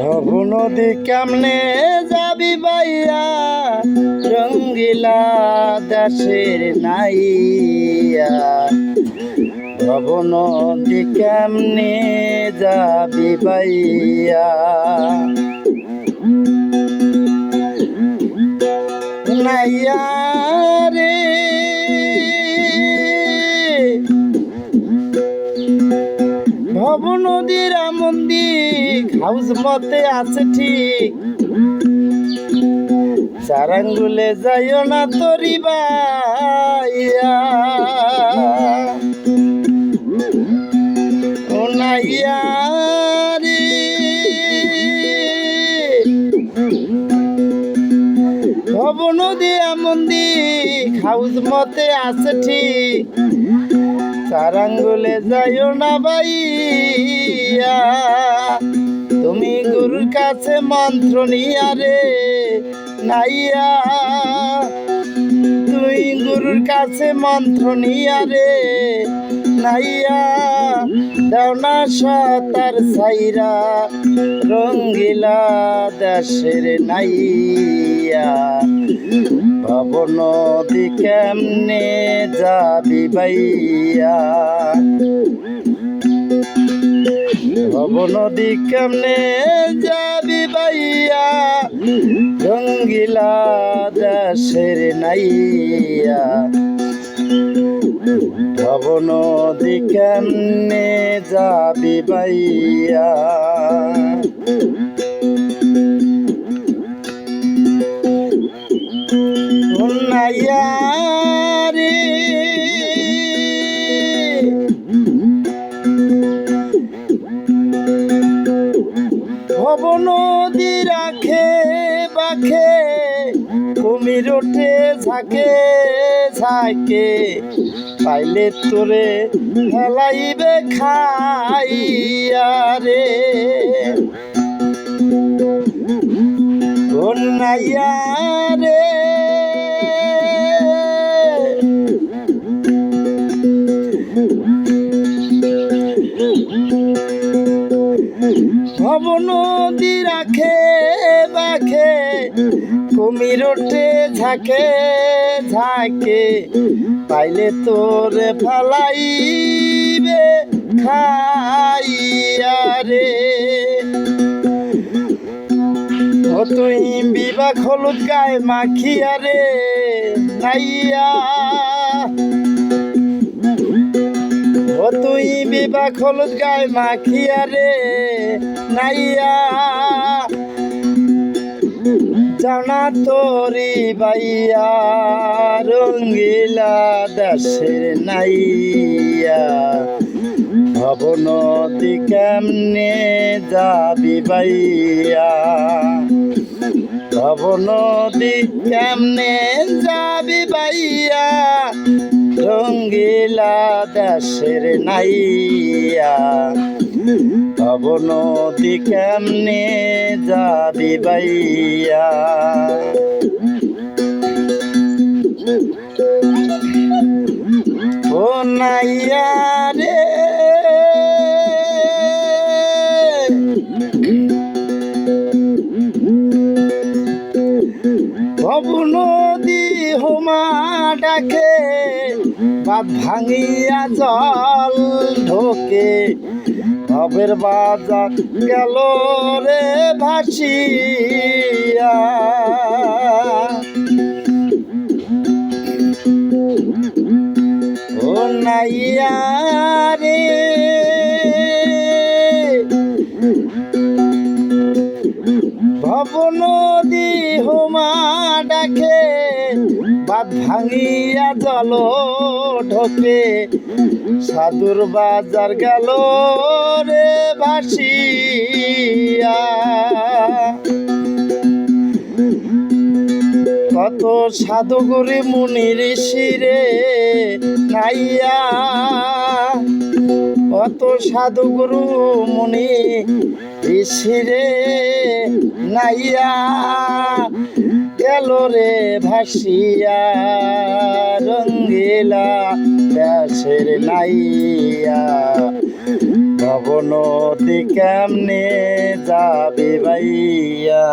ভব নদী কেমনে যাবি বাইয়া রঙ্গিলা দেশের নাইয়া। ভব নদী কেমনে যাবি বাইয়া নাইয়া রে ভব নদীর মন্দির হাউস মতে আছে ঠিক। চারাঙ্গুলে যাইও না তরি বাইয়া। রে। মন্দির হাউস মতে আছে ঠিক। চার আঙ্গুলে যাইও না বাইয়া তুমি গুরুর কাছে মন্ত্র নিয়া রে নাইয়া। তুই গুরুর কাছে মন্ত্র নিয়া রে নাইয়া। দাও না সতার সাইরা রঙ্গিলা দেশের নাইয়া। ভব নদী কেমনে যাবি বাইয়া ভব নদী কেমনে যাবি বাইয়া রঙ্গিলা দেশের নাইয়া। ভব নদী কেমনে যাবি বাইয়া বাখে কুমির ওঠে ঝাঁকে ঝাঁকে পাইলে তোরে হেলাইবে খাইয়া রে। নাইয়া রে? ভব নদী রাখে বাখে কুমির ওঠে ঝাঁকে ঝাঁকে পাইলে তোরে ফালাইবে খাইয়া রে। ও তুই বিবাহ হলুদ গায়ে মাখিয়া রে, নাইয়া। ও তুই বিবাহ হলুদ গায়ে মাখিয়া রে, নাইয়া। জানা তোরি বাইয়া রঙ্গিলা দেশের নাইয়া। ভব নদী কেমনে যাবি বাইয়া ভব নদী কেমনে যাবি বাইয়া রঙ্গিলা দেশের নাইয়া। ভব নদী কেমনে যাবি বাইয়া ও নাইয়া রে। ভব নদী হোমা ডাকে বাদ ভাঙিয়া জল ঢোকে। ভবের বাজার গেল রে ভাসিয়া। ও রে। ভব নদী হোমা ডাকে বাদ ভাঙিয়া জল ঢোকে সাধুর বাজার গেল রে বাসিয়া। কত সাধুগুরি মুনি ঋষি রে নাইয়া কত সাধুগুরু মুনি ঋষি রে নাইয়া গেল রে ভাসিয়া, রঙ্গিলা দেশের নাইয়া। ভবনদী কেমনে যাবে ভাইয়া?